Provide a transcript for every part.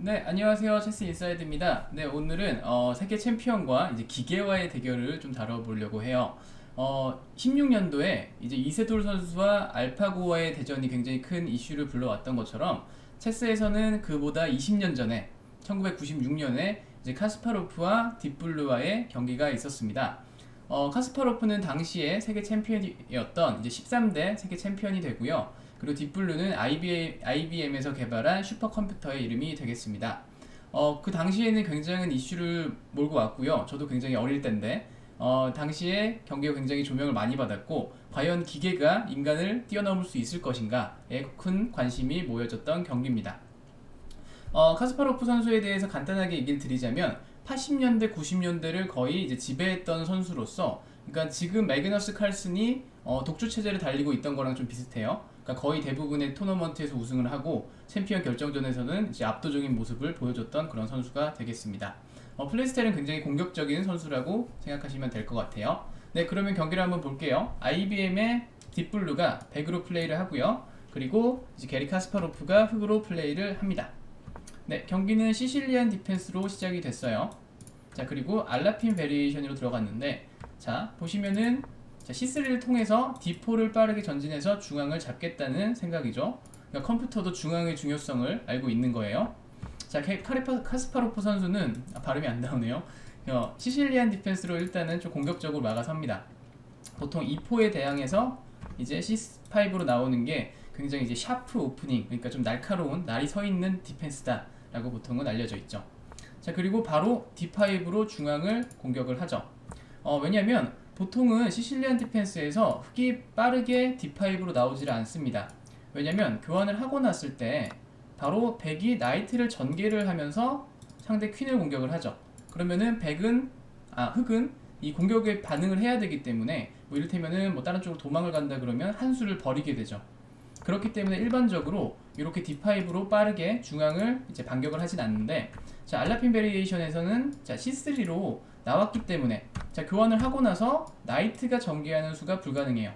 네, 안녕하세요. 체스 인사이드입니다. 네, 오늘은 어, 세계 챔피언과 이제 기계와의 대결을 좀 다뤄보려고 해요. 어, 16년도에 이제 이세돌 선수와 알파고와의 대전이 굉장히 큰 이슈를 불러왔던 것처럼 체스에서는 그보다 20년 전에 1996년에 이제 카스파로프와 딥블루와의 경기가 있었습니다. 어, 카스파로프는 당시에 세계 챔피언이었던 이제 13대 세계 챔피언이 되고요. 그리고 딥블루는 IBM, IBM에서 개발한 슈퍼컴퓨터의 이름이 되겠습니다. 어, 그 당시에는 굉장한 이슈를 몰고 왔고요. 저도 굉장히 어릴 때인데, 어, 당시에 경기가 굉장히 조명을 많이 받았고, 과연 기계가 인간을 뛰어넘을 수 있을 것인가에 큰 관심이 모여졌던 경기입니다. 어, 카스파로프 선수에 대해서 간단하게 얘기를 드리자면 80년대, 90년대를 거의 이제 지배했던 선수로서 그러니까 지금 매그너스 칼슨이 어, 독주 체제를 달리고 있던 거랑 좀 비슷해요. 그러니까 거의 대부분의 토너먼트에서 우승을 하고 챔피언 결정전에서는 이제 압도적인 모습을 보여줬던 그런 선수가 되겠습니다. 어, 플레이 스타일은 굉장히 공격적인 선수라고 생각하시면 될 것 같아요. 네, 그러면 경기를 한번 볼게요. IBM의 딥블루가 백으로 플레이를 하고요. 그리고 이제 게리 카스파로프가 흑으로 플레이를 합니다. 네, 경기는 시실리안 디펜스로 시작이 됐어요. 자, 그리고 알라핀 베리에이션으로 들어갔는데, 자, 보시면은, 자, C3를 통해서 D4를 빠르게 전진해서 중앙을 잡겠다는 생각이죠. 그러니까 컴퓨터도 중앙의 중요성을 알고 있는 거예요. 자, 케- 카리파, 카스파로프 선수는, 아, 발음이 안 나오네요. 어, 시실리안 디펜스로 일단은 좀 공격적으로 막아섭니다. 보통 E4에 대항해서 이제 C5로 나오는 게 굉장히 이제 샤프 오프닝, 그러니까 좀 날카로운 날이 서 있는 디펜스다라고 보통은 알려져 있죠. 자 그리고 바로 D5로 중앙을 공격을 하죠. 어, 왜냐하면 보통은 시실리안 디펜스에서 흑이 빠르게 D5로 나오지를 않습니다. 왜냐하면 교환을 하고 났을 때 바로 백이 나이트를 전개를 하면서 상대 퀸을 공격을 하죠. 그러면은 백은 아 흑은 이 공격에 반응을 해야 되기 때문에 뭐 이를테면은 뭐 다른 쪽으로 도망을 간다 그러면 한 수를 버리게 되죠. 그렇기 때문에 일반적으로 이렇게 D5로 빠르게 중앙을 이제 반격을 하진 않는데 자 알라핀 베리에이션에서는 자 C3로 나왔기 때문에 자 교환을 하고 나서 나이트가 전개하는 수가 불가능해요.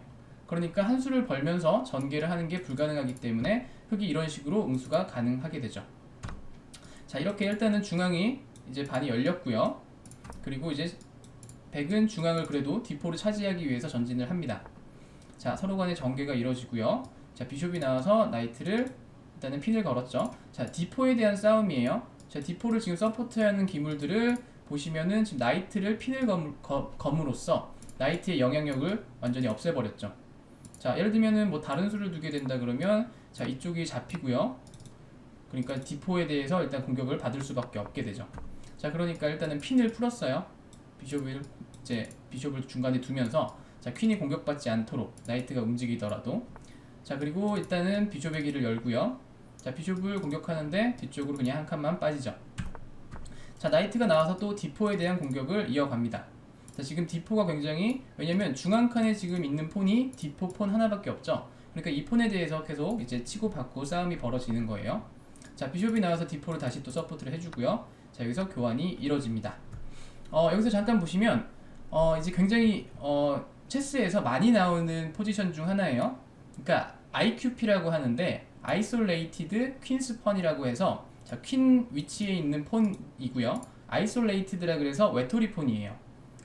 그러니까 한 수를 벌면서 전개를 하는 게 불가능하기 때문에 흑이 이런 식으로 응수가 가능하게 되죠. 자 이렇게 일단은 중앙이 이제 반이 열렸고요. 그리고 이제 백은 중앙을 그래도 D4를 차지하기 위해서 전진을 합니다. 자 서로 간의 전개가 이루어지고요. 자 비숍이 나와서 나이트를 일단은 핀을 걸었죠. 자 D4에 대한 싸움이에요. 자 D4를 지금 서포트하는 기물들을 보시면은 지금 나이트를 핀을 검, 거, 검으로써 나이트의 영향력을 완전히 없애버렸죠. 자 예를 들면은 뭐 다른 수를 두게 된다 그러면 자 이쪽이 잡히고요. 그러니까 D4에 대해서 일단 공격을 받을 수밖에 없게 되죠. 자 그러니까 일단은 핀을 풀었어요. 비숍을 이제 비숍을 중간에 두면서 자 퀸이 공격받지 않도록 나이트가 움직이더라도 자 그리고 일단은 비숍의 길을 열고요. 자 비숍을 공격하는데 뒤쪽으로 그냥 한 칸만 빠지죠. 자 나이트가 나와서 또 D4에 대한 공격을 이어갑니다. 자 지금 D4가 굉장히 왜냐면 중앙 칸에 지금 있는 폰이 D4 폰 하나밖에 없죠. 그러니까 이 폰에 대해서 계속 이제 치고 받고 싸움이 벌어지는 거예요. 자 비숍이 나와서 D4를 다시 또 서포트를 해주고요. 자 여기서 교환이 이루어집니다. 어, 여기서 잠깐 보시면 어, 이제 굉장히 어, 체스에서 많이 나오는 포지션 중 하나예요. 그러니까 IQP라고 하는데 Queen's Pawn이라고 해서 자, 퀸 위치에 있는 폰이고요. Isolated라 그래서 외톨이 폰이에요.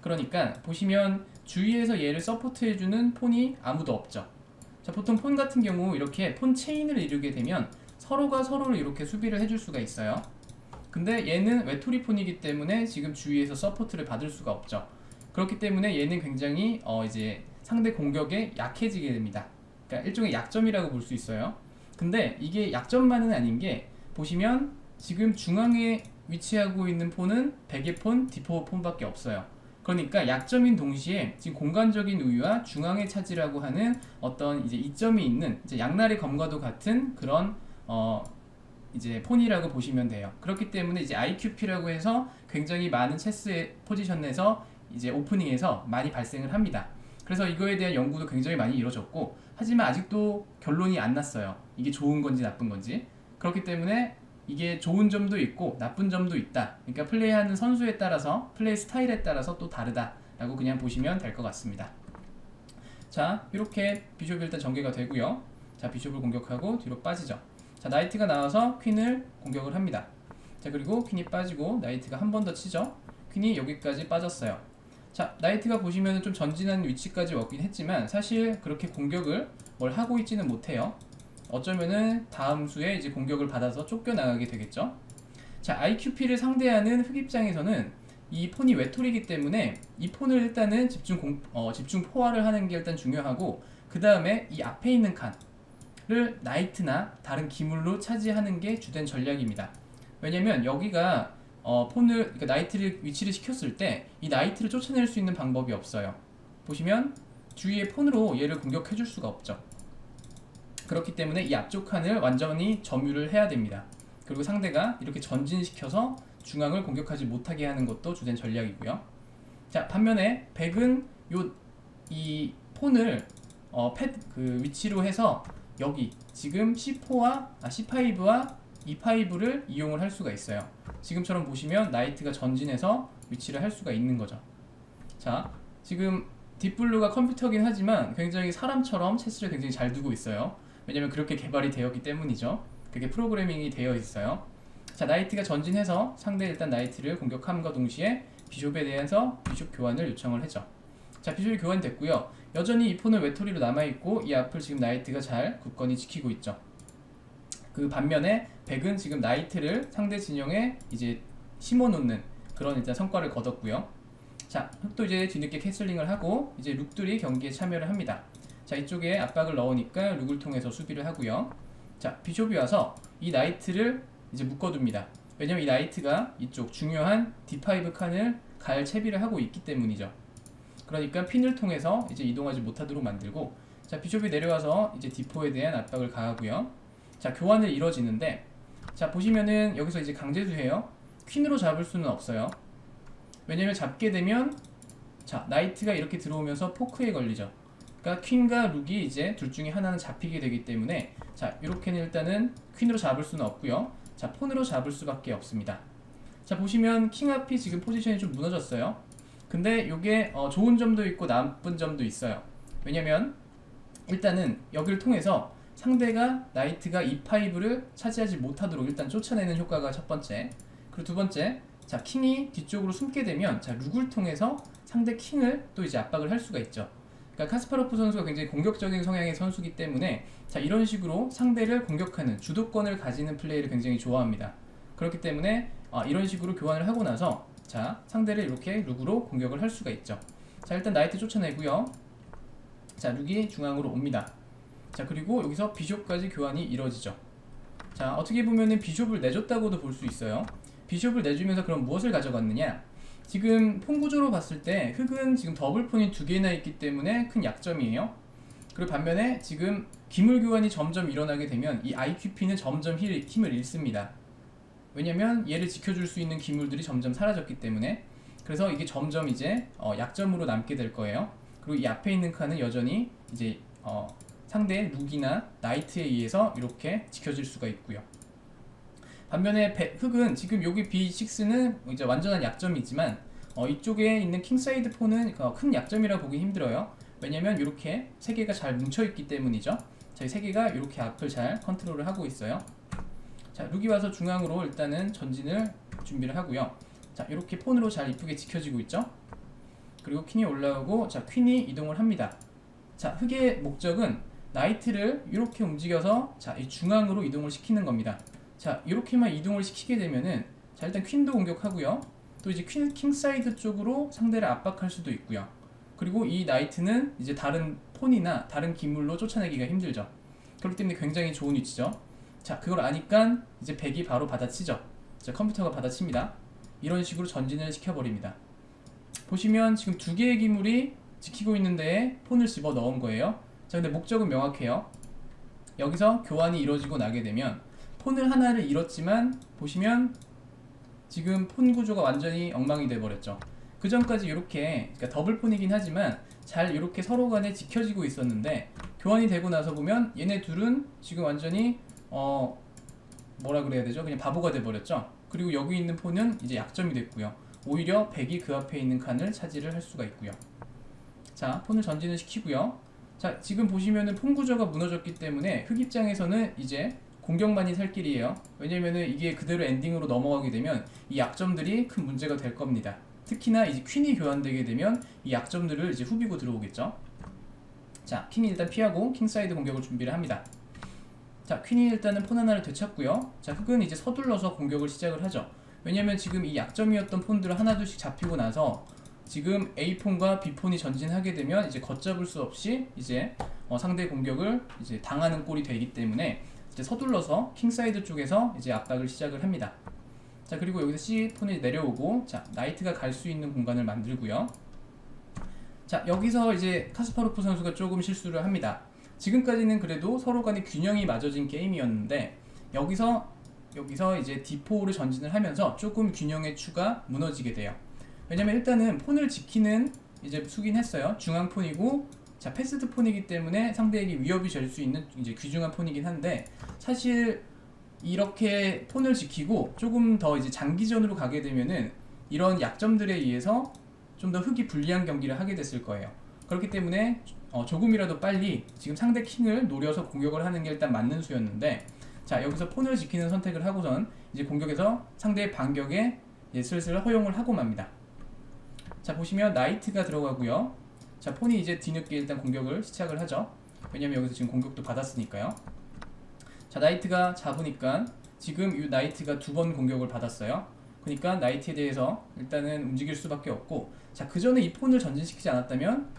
그러니까 보시면 주위에서 얘를 서포트해주는 폰이 아무도 없죠. 자, 보통 폰 같은 경우 이렇게 폰 체인을 이루게 되면 서로가 서로를 이렇게 수비를 해줄 수가 있어요. 근데 얘는 외톨이 폰이기 때문에 지금 주위에서 서포트를 받을 수가 없죠. 그렇기 때문에 얘는 굉장히 어 이제 상대 공격에 약해지게 됩니다. 그러니까 일종의 약점이라고 볼 수 있어요. 근데 이게 약점만은 아닌 게 보시면 지금 중앙에 위치하고 있는 폰은 베개 폰, 디포 폰밖에 없어요. 그러니까 약점인 동시에 지금 공간적인 우위와 중앙에 차지라고 하는 어떤 이제 이점이 있는 이제 양날의 검과도 같은 그런 어 이제 폰이라고 보시면 돼요. 그렇기 때문에 이제 IQP라고 해서 굉장히 많은 체스의 포지션에서 이제 오프닝에서 많이 발생을 합니다. 그래서 이거에 대한 연구도 굉장히 많이 이루어졌고 하지만 아직도 결론이 안 났어요. 이게 좋은 건지 나쁜 건지. 그렇기 때문에 이게 좋은 점도 있고 나쁜 점도 있다. 그러니까 플레이하는 선수에 따라서 플레이 스타일에 따라서 또 다르다라고 그냥 보시면 될 것 같습니다. 자, 이렇게 비숍이 일단 전개가 되고요. 자, 비숍을 공격하고 뒤로 빠지죠. 자, 나이트가 나와서 퀸을 공격을 합니다. 자 그리고 퀸이 빠지고 나이트가 한 번 더 치죠. 퀸이 여기까지 빠졌어요. 자 나이트가 보시면 좀 전진한 위치까지 왔긴 했지만 사실 그렇게 공격을 뭘 하고 있지는 못해요. 어쩌면은 다음 수에 이제 공격을 받아서 쫓겨나가게 되겠죠. 자 IQP를 상대하는 흑 입장에서는 이 폰이 외톨이기 때문에 이 폰을 일단은 집중 공, 어, 집중 포화를 하는 게 일단 중요하고 그 다음에 이 앞에 있는 칸을 나이트나 다른 기물로 차지하는 게 주된 전략입니다. 왜냐면 여기가 어, 폰을 그러니까 나이트를 위치를 시켰을 때 이 나이트를 쫓아낼 수 있는 방법이 없어요. 보시면 주위의 폰으로 얘를 공격해 줄 수가 없죠. 그렇기 때문에 이 앞쪽 칸을 완전히 점유를 해야 됩니다. 그리고 상대가 이렇게 전진시켜서 중앙을 공격하지 못하게 하는 것도 주된 전략이고요. 자 반면에 백은 요 이 폰을 어, 팻그 위치로 해서 여기 지금 C4와 아, C5와 E5를 이용을 할 수가 있어요. 지금처럼 보시면 나이트가 전진해서 위치를 할 수가 있는 거죠. 자 지금 딥블루가 컴퓨터긴 하지만 굉장히 사람처럼 체스를 굉장히 잘 두고 있어요. 왜냐면 그렇게 개발이 되었기 때문이죠. 그게 프로그래밍이 되어 있어요. 자 나이트가 전진해서 상대 일단 나이트를 공격함과 동시에 비숍에 대해서 비숍 교환을 요청을 하죠. 자 비숍이 교환됐고요. 여전히 이 폰은 외톨이로 남아있고 이 앞을 지금 나이트가 잘 굳건히 지키고 있죠. 그 반면에 백은 지금 나이트를 상대 진영에 이제 심어놓는 그런 일단 성과를 거뒀고요. 자 흑도 이제 뒤늦게 캐슬링을 하고 이제 룩들이 경기에 참여를 합니다. 자 이쪽에 압박을 넣으니까 룩을 통해서 수비를 하고요. 자 비숍이 와서 이 나이트를 이제 묶어둡니다. 왜냐면 이 나이트가 이쪽 중요한 D5 칸을 갈 채비를 하고 있기 때문이죠. 그러니까 핀을 통해서 이제 이동하지 못하도록 만들고 자 비숍이 내려와서 이제 D4에 대한 압박을 가하고요. 자 교환을 이뤄지는데 자 보시면은 여기서 이제 강제수해요. 퀸으로 잡을 수는 없어요. 왜냐면 잡게 되면 자 나이트가 이렇게 들어오면서 포크에 걸리죠. 그러니까 퀸과 룩이 이제 둘 중에 하나는 잡히게 되기 때문에 자 이렇게는 일단은 퀸으로 잡을 수는 없고요. 자 폰으로 잡을 수밖에 없습니다. 자 보시면 킹 앞이 지금 포지션이 좀 무너졌어요. 근데 이게 어, 좋은 점도 있고 나쁜 점도 있어요. 왜냐면 일단은 여기를 통해서 상대가 나이트가 E5를 차지하지 못하도록 일단 쫓아내는 효과가 첫 번째. 그리고 두 번째, 자 킹이 뒤쪽으로 숨게 되면 자 룩을 통해서 상대 킹을 또 이제 압박을 할 수가 있죠. 그러니까 카스파로프 선수가 굉장히 공격적인 성향의 선수기 때문에 자 이런 식으로 상대를 공격하는 주도권을 가지는 플레이를 굉장히 좋아합니다. 그렇기 때문에 아, 이런 식으로 교환을 하고 나서 자 상대를 이렇게 룩으로 공격을 할 수가 있죠. 자 일단 나이트 쫓아내고요. 자 룩이 중앙으로 옵니다. 자 그리고 여기서 비숍까지 교환이 이루어지죠. 자 어떻게 보면은 비숍을 내줬다고도 볼 수 있어요. 비숍을 내주면서 그럼 무엇을 가져갔느냐? 지금 폰 구조로 봤을 때 흑은 지금 더블 폰이 두 개나 있기 때문에 큰 약점이에요. 그리고 반면에 지금 기물 교환이 점점 일어나게 되면 이 IQP는 점점 힘- 힘을 잃습니다. 왜냐면 얘를 지켜줄 수 있는 기물들이 점점 사라졌기 때문에 그래서 이게 점점 이제 어, 약점으로 남게 될 거예요. 그리고 이 앞에 있는 칸은 여전히 이제 어, 상대 룩이나 나이트에 의해서 이렇게 지켜질 수가 있고요. 반면에 배- 흑은 지금 여기 B6는 이제 완전한 약점이지만 어, 이쪽에 있는 킹사이드 4는 어, 큰 약점이라 보기 힘들어요. 왜냐면 이렇게 세 개가 잘 뭉쳐 있기 때문이죠. 저희 세 개가 이렇게 앞을 잘 컨트롤을 하고 있어요. 자, 룩이 와서 중앙으로 일단은 전진을 준비를 하고요. 자, 이렇게 폰으로 잘 이쁘게 지켜지고 있죠. 그리고 퀸이 올라오고 자, 퀸이 이동을 합니다. 자, 흑의 목적은 나이트를 이렇게 움직여서 자, 이 중앙으로 이동을 시키는 겁니다. 자, 이렇게만 이동을 시키게 되면은 자, 일단 퀸도 공격하고요. 또 이제 퀸 킹사이드 쪽으로 상대를 압박할 수도 있고요. 그리고 이 나이트는 이제 다른 폰이나 다른 기물로 쫓아내기가 힘들죠. 그렇기 때문에 굉장히 좋은 위치죠. 자, 그걸 아니까 이제 백이 바로 받아치죠. 자, 컴퓨터가 받아칩니다. 이런 식으로 전진을 시켜버립니다. 보시면 지금 두 개의 기물이 지키고 있는데 폰을 집어 넣은 거예요. 자, 근데 목적은 명확해요. 여기서 교환이 이루어지고 나게 되면 폰을 하나를 잃었지만 보시면 지금 폰 구조가 완전히 엉망이 돼 버렸죠. 그 전까지 이렇게 그러니까 더블 폰이긴 하지만 잘 이렇게 서로 간에 지켜지고 있었는데 교환이 되고 나서 보면 얘네 둘은 지금 완전히 어 뭐라 그래야 되죠? 그냥 바보가 돼 버렸죠. 그리고 여기 있는 폰은 이제 약점이 됐고요. 오히려 백이 그 앞에 있는 칸을 차지를 할 수가 있고요. 자, 폰을 전진을 시키고요. 자, 지금 보시면은 폰 구조가 무너졌기 때문에 흑 입장에서는 이제 공격만이 살 길이에요. 왜냐면은 이게 그대로 엔딩으로 넘어가게 되면 이 약점들이 큰 문제가 될 겁니다. 특히나 이제 퀸이 교환되게 되면 이 약점들을 이제 후비고 들어오겠죠. 자, 킹이 일단 피하고 킹사이드 공격을 준비를 합니다. 자, 퀸이 일단은 폰 하나를 되찾고요. 자, 흑은 이제 서둘러서 공격을 시작을 하죠. 왜냐면 지금 이 약점이었던 폰들을 하나둘씩 잡히고 나서 지금 A폰과 B폰이 전진하게 되면 이제 걷잡을 수 없이 이제 어, 상대 공격을 이제 당하는 꼴이 되기 때문에 이제 서둘러서 킹사이드 쪽에서 이제 압박을 시작을 합니다. 자 그리고 여기서 C폰이 내려오고 자 나이트가 갈 수 있는 공간을 만들고요. 자 여기서 이제 카스파로프 선수가 조금 실수를 합니다. 지금까지는 그래도 서로 간의 균형이 맞아진 게임이었는데 여기서 여기서 이제 D4를 전진을 하면서 조금 균형의 추가 무너지게 돼요. 왜냐면 일단은 폰을 지키는 이제 수긴 했어요. 중앙 폰이고 자 패스드 폰이기 때문에 상대에게 위협이 될 수 있는 이제 귀중한 폰이긴 한데 사실 이렇게 폰을 지키고 조금 더 이제 장기전으로 가게 되면은 이런 약점들에 의해서 좀더 흙이 불리한 경기를 하게 됐을 거예요. 그렇기 때문에 어, 조금이라도 빨리 지금 상대 킹을 노려서 공격을 하는 게 일단 맞는 수였는데 자 여기서 폰을 지키는 선택을 하고선 이제 공격에서 상대의 반격에 슬슬 허용을 하고 맙니다. 자 보시면 나이트가 들어가고요. 자 폰이 이제 뒤늦게 일단 공격을 시작을 하죠. 왜냐면 여기서 지금 공격도 받았으니까요. 자 나이트가 잡으니까 지금 이 나이트가 두 번 공격을 받았어요. 그러니까 나이트에 대해서 일단은 움직일 수밖에 없고 자 그 전에 이 폰을 전진시키지 않았다면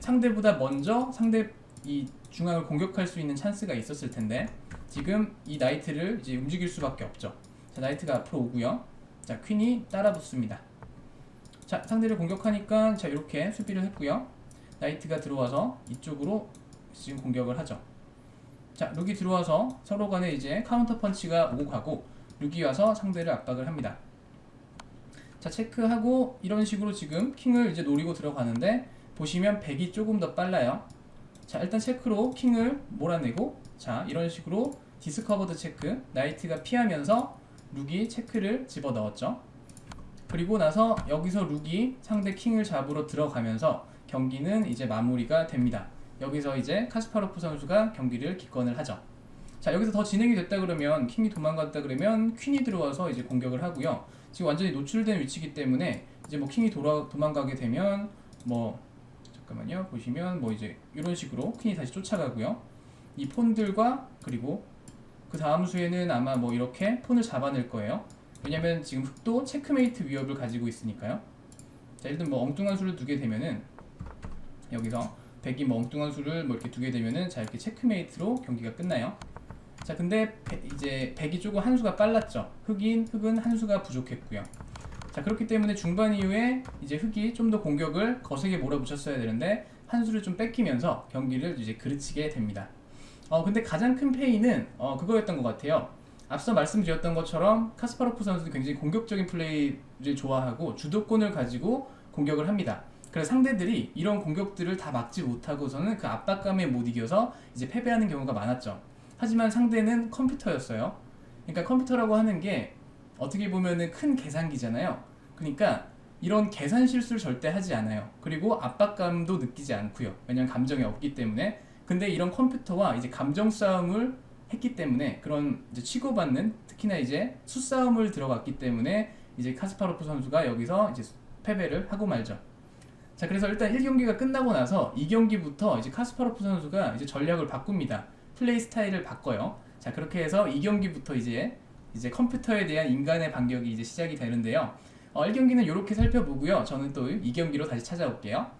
상대보다 먼저 상대 이 중앙을 공격할 수 있는 찬스가 있었을 텐데 지금 이 나이트를 이제 움직일 수밖에 없죠. 자 나이트가 앞으로 오고요. 자 퀸이 따라 붙습니다. 자 상대를 공격하니까 자 이렇게 수비를 했고요. 나이트가 들어와서 이쪽으로 지금 공격을 하죠. 자 룩이 들어와서 서로 간에 이제 카운터 펀치가 오고 가고 룩이 와서 상대를 압박을 합니다. 자 체크하고 이런 식으로 지금 킹을 이제 노리고 들어가는데 보시면 백이 조금 더 빨라요. 자 일단 체크로 킹을 몰아내고 자 이런 식으로 디스커버드 체크 나이트가 피하면서 룩이 체크를 집어 넣었죠. 그리고 나서 여기서 룩이 상대 킹을 잡으러 들어가면서 경기는 이제 마무리가 됩니다. 여기서 이제 카스파로프 선수가 경기를 기권을 하죠. 자 여기서 더 진행이 됐다 그러면 킹이 도망갔다 그러면 퀸이 들어와서 이제 공격을 하고요. 지금 완전히 노출된 위치이기 때문에 이제 뭐 킹이 돌아 도망가게 되면 뭐 잠깐만요 보시면 뭐 이제 이런 식으로 퀸이 다시 쫓아가고요. 이 폰들과 그리고 그 다음 수에는 아마 뭐 이렇게 폰을 잡아낼 거예요. 왜냐면 지금 흑도 체크메이트 위협을 가지고 있으니까요. 자 일단 뭐 엉뚱한 수를 두게 되면은 여기서 백이 뭐 엉뚱한 수를 뭐 이렇게 두게 되면은 자 이렇게 체크메이트로 경기가 끝나요. 자 근데 배- 이제 백이 조금 한 수가 빨랐죠. 흑인 흑은 한 수가 부족했고요. 자 그렇기 때문에 중반 이후에 이제 흑이 좀 더 공격을 거세게 몰아붙였어야 되는데 한 수를 좀 뺏기면서 경기를 이제 그르치게 됩니다. 어 근데 가장 큰 페이는 어 그거였던 것 같아요. 앞서 말씀드렸던 것처럼 카스파로프 선수는 굉장히 공격적인 플레이를 좋아하고 주도권을 가지고 공격을 합니다. 그래서 상대들이 이런 공격들을 다 막지 못하고서는 그 압박감에 못 이겨서 이제 패배하는 경우가 많았죠. 하지만 상대는 컴퓨터였어요. 그러니까 컴퓨터라고 하는 게 어떻게 보면은 큰 계산기잖아요. 그러니까 이런 계산 실수를 절대 하지 않아요. 그리고 압박감도 느끼지 않고요. 왜냐면 감정이 없기 때문에. 근데 이런 컴퓨터와 이제 감정 싸움을 했기 때문에 그런 이제 치고받는 특히나 이제 수싸움을 들어갔기 때문에 이제 카스파로프 선수가 여기서 이제 패배를 하고 말죠. 자, 그래서 일단 1경기가 끝나고 나서 2경기부터 이제 카스파로프 선수가 이제 전략을 바꿉니다. 플레이 스타일을 바꿔요. 자, 그렇게 해서 2경기부터 이제 이제 컴퓨터에 대한 인간의 반격이 이제 시작이 되는데요. 어, 1경기는 이렇게 살펴보고요. 저는 또 2경기로 다시 찾아올게요.